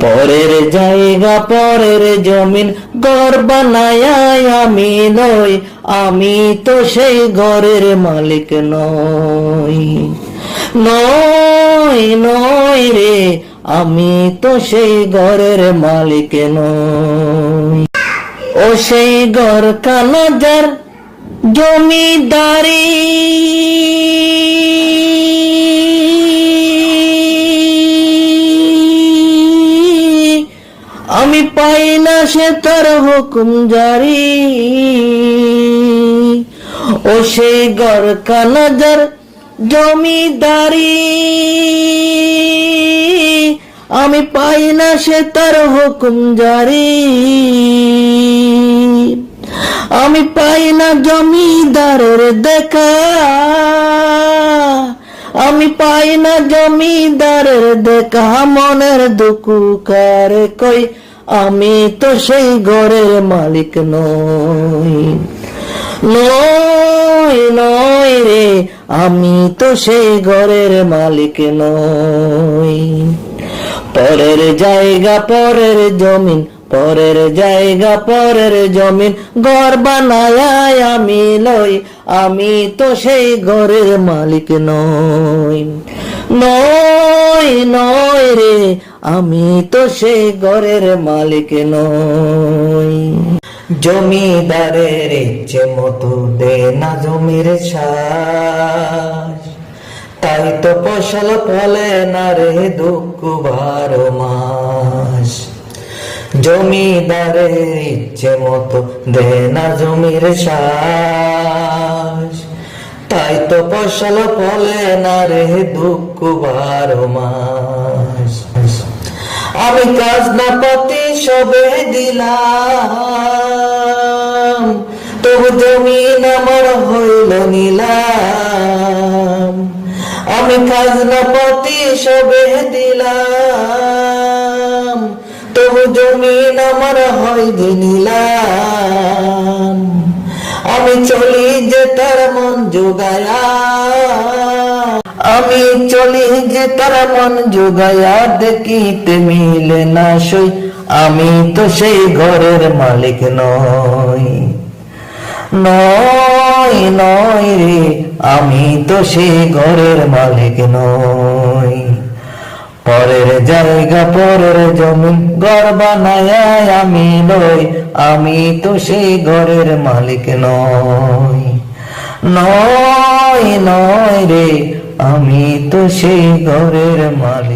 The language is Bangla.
পরের জায়গা, পরের জমিন, ঘর বানায় আমি নই, আমি তো সেই ঘরের মালিক নই। নই নই রে, আমি তো সেই ঘরের মালিক নই। ও সেই ঘর কানাজার জমিদারি। আমি পাই না সে তার হুকুম জারি। ও সেই ঘর কানাজার জমিদারি। আমি পাই না সে তার হুকুম জারি। আমি পাই না জমিদারের দেখা। আমি পাই না জমিদারের দেখা। মনের দুকু কারে কই আমি তো সেই ঘরের মালিক নই। নই নই রে, আমি তো সেই ঘরের মালিক নই। পরের জায়গা, পরের জমিন পরের জায়গা, পরের জমিন, ঘর বানায় আমি লই। আমি তো সেই ঘরের মালিক নই। নই নই রে, আমি তো সেই ঘরের মালিক নই। জমিদারের ইচ্ছে মতো দে না জমির তাই তো ফসল ফলে না রে, দুঃখ বারো মাস। জমিদারের ইচ্ছে মতো দে না জমির শ্বাস। তাই তো ফসল ফলে না রে দুঃখ বারো মাস। আমি কাজ না পাতি সবে দিলাম, তবু জমিন আমার হইল নিলাম। আমি খাজনা পাতি সবে দিলাম। তবু জমিন আমার হয় নিলাম। আমি চলি যে তার মন যোগায়া আমি চলি যে তার মন যোগায়া দেখিতে মিলে না সই। আমি তো সেই ঘরের মালিক নই। নয় নয় রে, আমি তো সেই ঘরের মালিক নই। পরের জায়গা, পরের জমিন ঘর বানায় আমি নই, আমি তো সেই ঘরের মালিক নই। নয় নয় রে, আমি তো সেই ঘরের মালিক